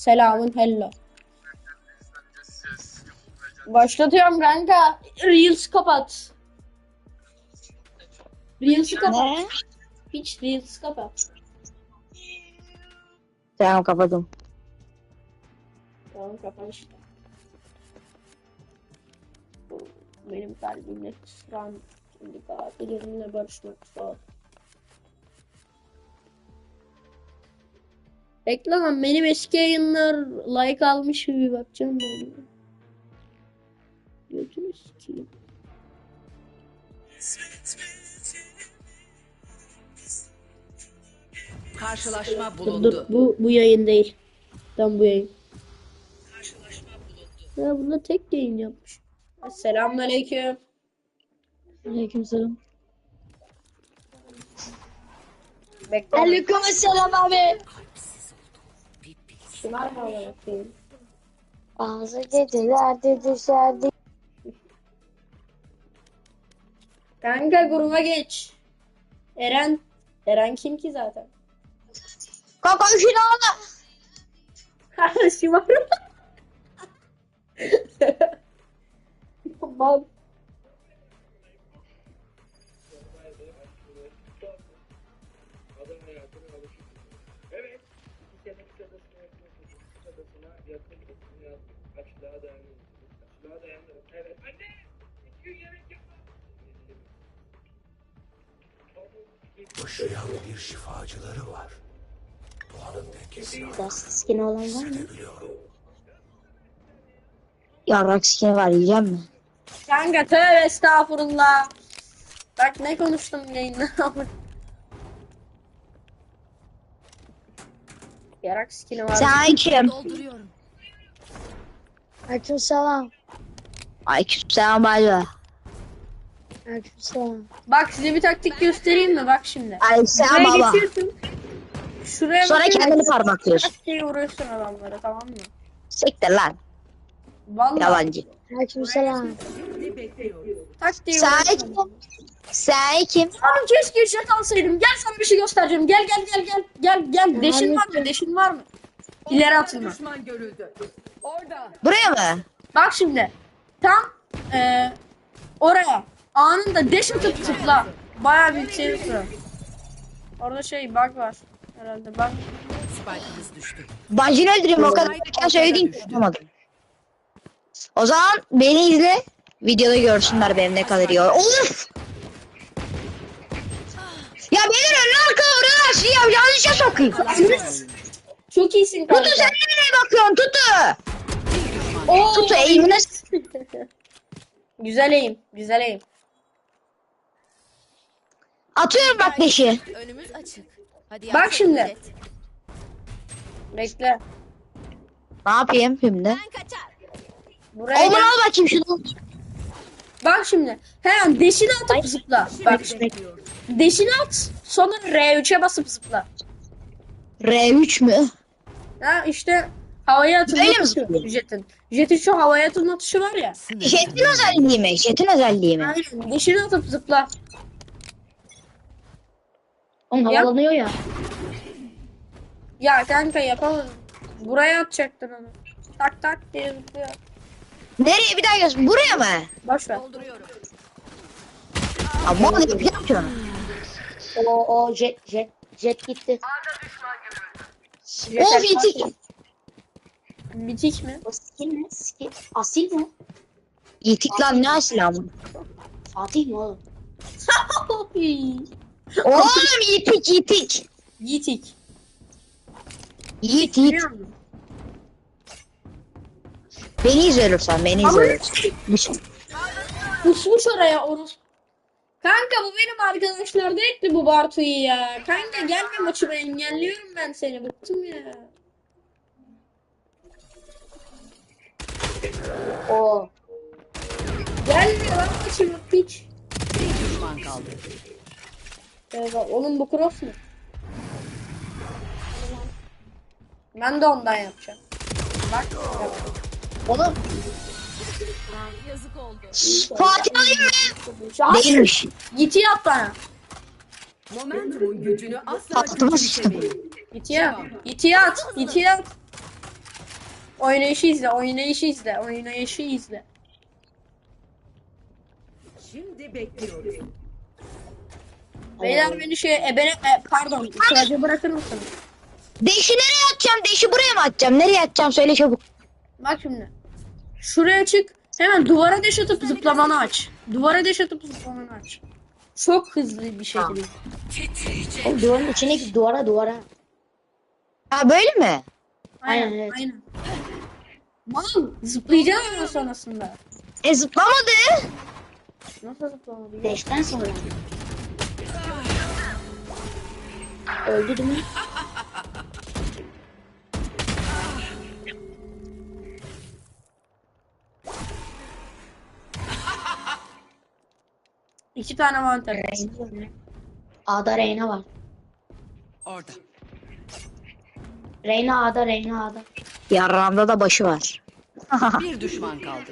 Selamun hello. Başlatıyorum kanka. Reels kapat. Reels'i kapat. Ne? Hiç Reels kapat. Tamam kapadım. Tamam kapat işte. Benim kalbimde kısran şimdi katillerimle barışmak zor. Bekle lan benim eski yayınlar like almış mı bir bakacağım ben. Götünü sikeyim. Karşılaşma Dur, dur, bulundu. bu, bu yayın değil. Tam bu yayın. Ya bunda tek yayın yapmış. Selamünaleyküm. Aleykümselam. Bekle. Aleykümselam abi. Şunlar mı olarak değil? Bazı gecelerde düşerdi. Kanka gruba geç. Eren. Eren kim ki zaten? İşini aldı. Kardeşim var. Mal. Yaşayan bir şifacıları var. Doğanın dengesi Dust skin olan var mı? biliyorum. Yarrak skin var yiyeceğim mi? Kanka tövbe estağfurullah. Bak ne konuştum yayında. Yarak skini var. Sen kim? Dolduruyorum. Aleykümselam. Aleykümselam abi. Aleykümselam. Bak size bir taktik göstereyim mi? Bak şimdi. Aleykümselam Buraya baba. geçiyorsun. Şuraya Sonra bakıyorsun. kendini parmaklıyorsun. Taktiği vuruyorsun adamlara tamam mı? Siktir lan. Vallahi Yalancı. Aleykümselam. Taktiği Sen vuruyorsun. kim? Sen kim? Abi keşke jet alsaydım. Gel sana bir şey göstereceğim. Gel gel gel gel. Gel gel. Deşin var mı? Deşin var mı? İleri atılma. Düşman görüldü. Orada. Buraya mı? Bak şimdi. Tam eee oraya anında deş atıp tıkla. Bayağı bir şey. Orada şey bug var. Herhalde bug. Spike'ımız düştü. Öldüreyim o kadar erken söyledin tutamadım. O zaman beni izle. Videoda görsünler benim ne kadar iyi. Of! Ya beni önüne arka vuruyorlar. Sizi yapacağınız işe sokayım. Çok iyisin kanka. Tutu sen nereye bakıyorsun Tutu? Oo, Tutu eğimine Güzel eğim. Güzel eğim. Atıyorum bak deşi. Önümüz açık. Hadi Bak şimdi. millet. Bekle. Ne yapayım şimdi? Ben kaçar. Buraya Oğlum gel. al bakayım şunu. Bak şimdi. Hemen deşini atıp zıpla. Bak Bekliyorum. deşini at. Sonra R3'e basıp zıpla. R3 mü? Ha işte havaya atılma Böyle mi tuşu. zıplıyor? Jet'in. Jet'in şu havaya atılma tuşu var ya. Jet'in özelliği mi? Jet'in özelliği mi? Aynen. Deşini atıp zıpla. Oğlum Ya. havalanıyor ya. Ya kanka yapamadım. Buraya atacaktın onu. Tak tak diye zıplıyor. Nereye bir daha göz? Buraya mı? Boş ver. Dolduruyorum. Ama ne yapacağım ki? O o jet jet jet gitti. Of itik. Bitik mi? O skin ne? Skin. Asil mi? İtik lan ne silahı? Fatih mi oğlum? Oğlum itik itik. Yitik. Yiğit yiğit. Biliyor musun? Beni izliyorsan beni izliyorsan. Kusmuş oraya onu. Kanka bu benim arkadaşlar etti bu Bartu'yu ya. Kanka gelme maçıma engelliyorum ben seni. Bıktım ya. O Gelme lan maçıma piç. Bir düşman kaldı. Eyvah, oğlum bu cross mu? Ben de ondan yapacağım. Bak. yap. oğlum Yazık oldu. Fatih alayım mı? Değilmiş. Yiti yap bana. Momentumun gücünü asla sıçtım. Yiti yap. Yiti at. Yiti at. Oynayışı izle, oynayışı izle, oynayışı izle. Şimdi bekliyoruz. Beyler beni şey ebene e, pardon kılıcı bırakır mısınız? Deşi nereye atacağım? Deşi buraya mı atacağım? Nereye atacağım? Söyle çabuk. Bak şimdi. Şuraya çık. Hemen duvara deş atıp zıplamanı aç. Duvara deş atıp zıplamanı aç. Çok hızlı bir şekilde. Oğlum duvarın içine git duvara duvara. Ha böyle mi? Aynen, Aynen, evet. aynen. Mal zıplayacaksın ondan sonrasında. E zıplamadı. Nasıl zıplamadı? Deşten sonra. Öldü değil mi? İki tane mantar. Reyna? A'da Reyna var. Orada. Reyna A'da Reyna A'da. Yarrağımda da başı var. Bir düşman kaldı.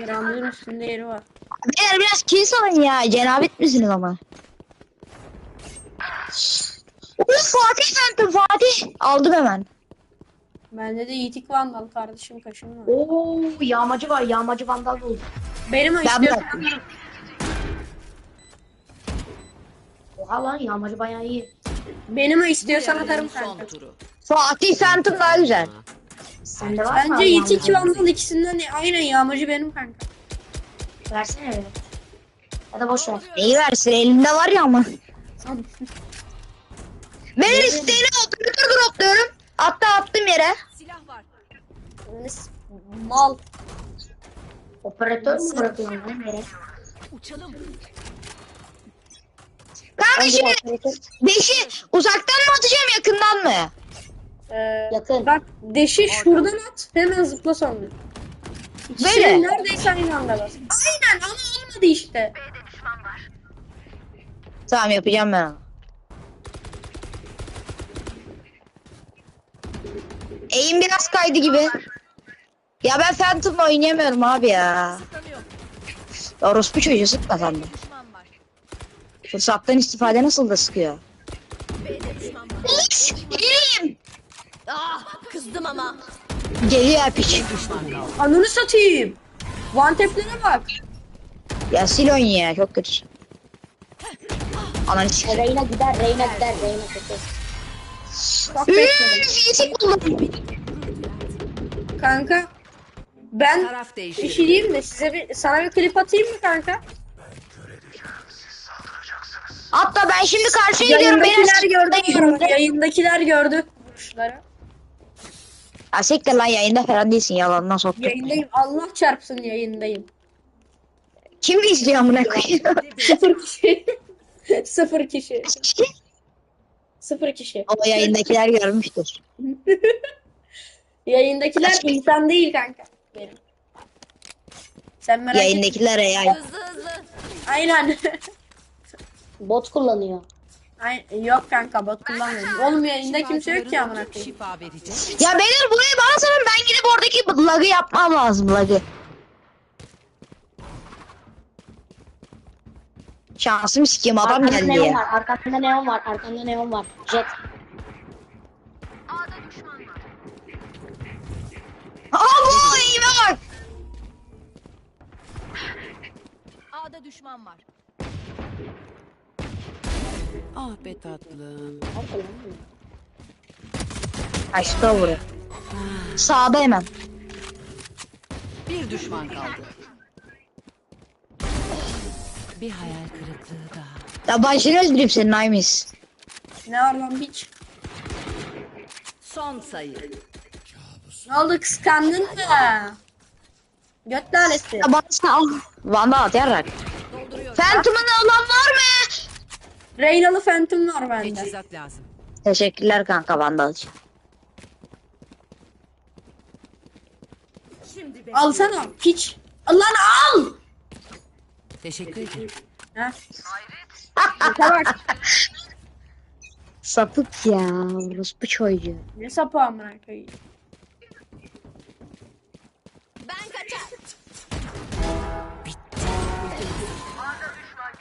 Yaranlığın üstünde yeri var. Beyler biraz kill salın ya. Cenabet misiniz ama? Fatih Phantom Fatih. Aldım hemen. Bende de yitik vandal kardeşim kaşım var. Oo yağmacı var yağmacı vandal buldu. Benim o Ben bıraktım. atarım. Oha lan yağmacı bayağı iyi. Benim o istiyorsan atarım kanka. turu. Fatih Phantom daha güzel. Sende var mı Bence yitik yağmacı? vandal ikisinden de aynen yağmacı benim kanka. Versene bir. Ya da boş ver. Neyi versin elinde var ya ama. Beyler isteğini operatör dropluyorum. Hatta attım yere. Silah var. Mal. Operatör mü bırakıyorsun lan yere? Uçalım. Kanka Bence şimdi operatör beşi uzaktan mı atacağım yakından mı? Ee, yakın. bak deşi şuradan at hemen zıpla sonra. Böyle. Şey neredeyse aynı anda bas. Aynen ama olmadı işte. Tamam yapacağım ben onu. Eğim biraz kaydı gibi. Ya ben Phantom'la oynayamıyorum abi ya. Orospu çocuğu sıkma sen de. Düşman var. Fırsattan istifade nasıl da sıkıyor. X! Geleyim! Ah kızdım ama. Geliyor piç. Ananı satayım. Vanteplere bak. Ya sil oyunu ya çok kötü. Ananı sikeyim. Reyna gider Reyna gider Reyna kötü. Bak buldum. Kanka. Ben Taraf bir şey diyeyim de size bir sana bir klip atayım mı kanka? Hatta ben şimdi karşıya gidiyorum. Yayındakiler Beyler gördü. Yayındakiler gördü. Vuruşları. Ha siktir lan yayında falan değilsin yalandan soktuk. Yayındayım. Allah çarpsın yayındayım. Kim izliyor amına koyayım? Sıfır kişi. Sıfır kişi. Sıfır kişi. o yayındakiler görmüştür. Yayındakiler insan değil kanka. Benim. Sen merak etme. Yayındakiler AI. Hızlı hızlı. Aynen. Bot kullanıyor. Ay, yok kanka bot kullanmıyorum. Oğlum yayında kimse yok ki amına koyayım. Şifa. Ya beyler burayı bana sorun ben gidip oradaki lagı yapmam lazım lagı. Şansım sikeyim adam Arkanda geldi neon ya. var arkanda neon var arkanda neon var. Jet. Aa bu iyime bak. A'da düşman var. Ah be tatlım. Aşkta vuruyor. Sağda hemen. Bir düşman kaldı. Bir hayal kırıklığı daha. Ya başını öldüreyim senin Aymis. Ne var lan biç? Son sayı. Ne oldu kıskandın mı? Göt lalesi. Ya bana sağ Vanda at yarak. Dolduruyorum. Phantom'ın olan var mı? Reynalı Phantom var bende. Teçhizat lazım. Teşekkürler kanka Vandal için. Şimdi be. Alsana piç. Lan al. Teşekkür ederim. Ha? Bak. Sapık ya. Orospu çocuğu. Ne sapı amına koyayım. Ben kaçar. Bitti.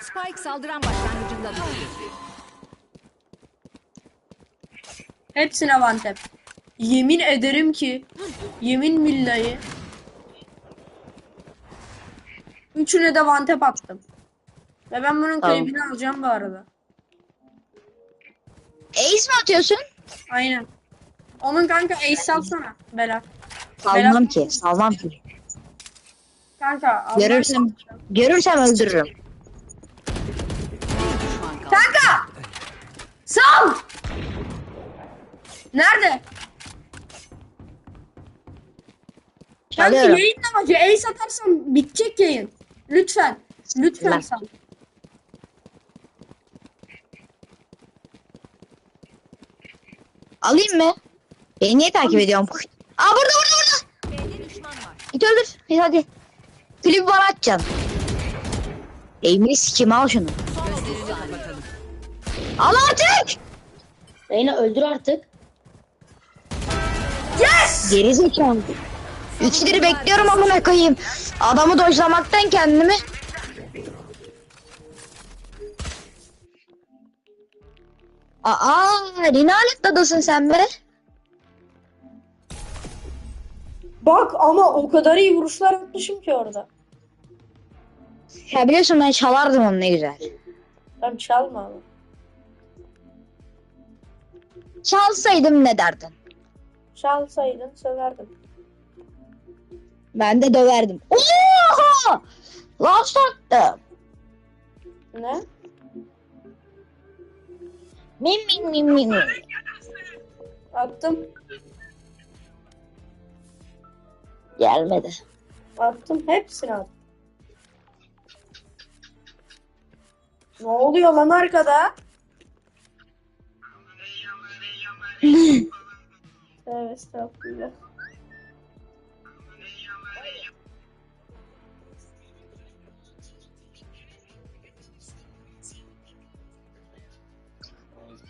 Spike saldıran başlangıcında düştü. Hepsine vantep. Yemin ederim ki yemin billahi Üçüne de vantep attım. Ve ben bunun Tamam. klibini alacağım bu arada. Ace mi atıyorsun? Aynen. Onun kanka ace salsana Bela. Salmam ki. Salmam ki. Kanka Allah Görürsem, görürsem öldürürüm. Kanka! Sal! Nerede? Kanka Çalıyorum. yayında bak. Ace atarsan bitecek yayın. Lütfen. Lütfen Lan. sal. Alayım mı? Beni niye takip ediyorsun? Aa burada burada burada. B'de düşman var. Git öldür. Git hadi. Klibi bana atacaksın. Eğimini sikeyim al şunu. Al artık. Reyna öldür artık. Yes! Geri zekalı. İkileri bekliyorum amına koyayım. Adamı dojlamaktan kendimi. Aa, Rinalet dadasın sen be. Bak ama o kadar iyi vuruşlar atmışım ki orada. Ya biliyorsun ben çalardım onu ne güzel. Tamam çalma ama. Çalsaydım ne derdin? Çalsaydın söverdim. Ben de döverdim. Oha! Laf sattım. Ne? Min min min min. Attım. Gelmedi. Attım. Hepsini attım. Ne oluyor lan arkada? Tövbe estağfurullah.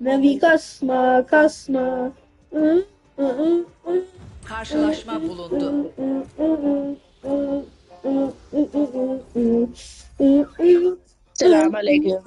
Navi kasma kasma. Karşılaşma bulundu. Selamünaleyküm.